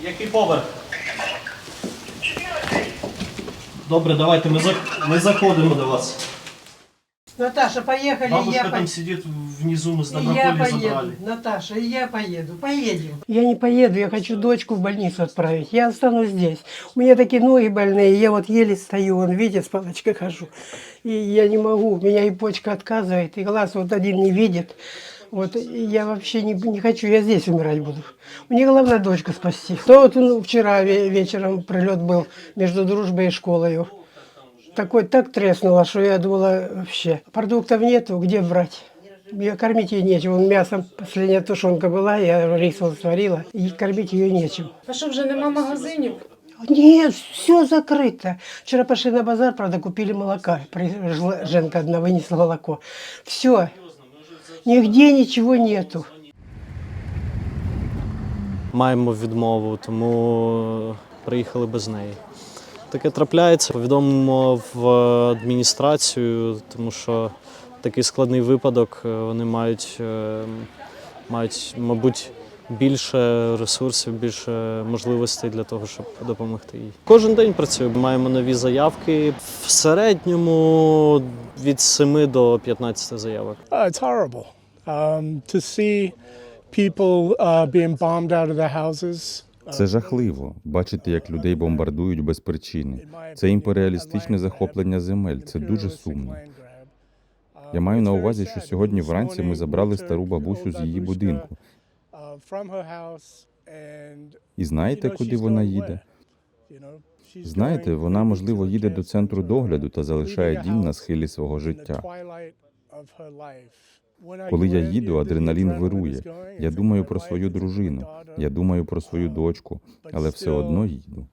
Який поверх? Добре, давайте ми, зак... ми заходимо до вас. Наташа, поехали, Бабушка я там поеду. сидить внизу, мы с И я Доброполя поеду, забрали. Наташа, и я поеду, поедем. Я не поеду, я хочу дочку в больницу отправить. Я останусь здесь. У меня такие ноги больные, я вот еле стою, вон, видите, с палочкой хожу. И я не могу, у меня и почка отказывает, и глаз вот один не видит. Вот, и я вообще не, не хочу, я здесь умирать буду. Мне главное дочку спасти. То вот ну, вчера ве- вечером прилет был между дружбой и школой. Такой так треснуло, что я думала вообще. Продуктов нету, где брать? Ее кормить ей нечем. Вон Мясом последняя тушенка была, я рис вот сварила, и кормить ее нечем. А що вже нема магазинів? Нет, все закрыто. Вчера пошли на базар, правда, купили молока. Женка одна вынесла молоко. Все. Нигде ничего нету. Маємо відмову, тому приїхали без неї. Таке трапляється. Повідомимо в адміністрацію, тому що такий складний випадок. е, Вони мають, е, мають, мабуть, більше ресурсів, більше можливостей для того, щоб допомогти їй. Кожен день працюємо. Маємо нові заявки. В середньому від 7 до 15 заявок. Uh, it's horrible um, to see people uh, being bombed out of their houses. Це жахливо бачити, як людей бомбардують без причини. Це імперіалістичне захоплення земель. Це дуже сумно. Я маю на увазі, що сьогодні вранці ми забрали стару бабусю з її будинку. І знаєте, куди вона їде? Знаєте, вона можливо їде до центру догляду та залишає дім на схилі свого життя. Коли я їду, адреналін вирує. Я думаю про свою дружину, я думаю про свою дочку, але все одно їду.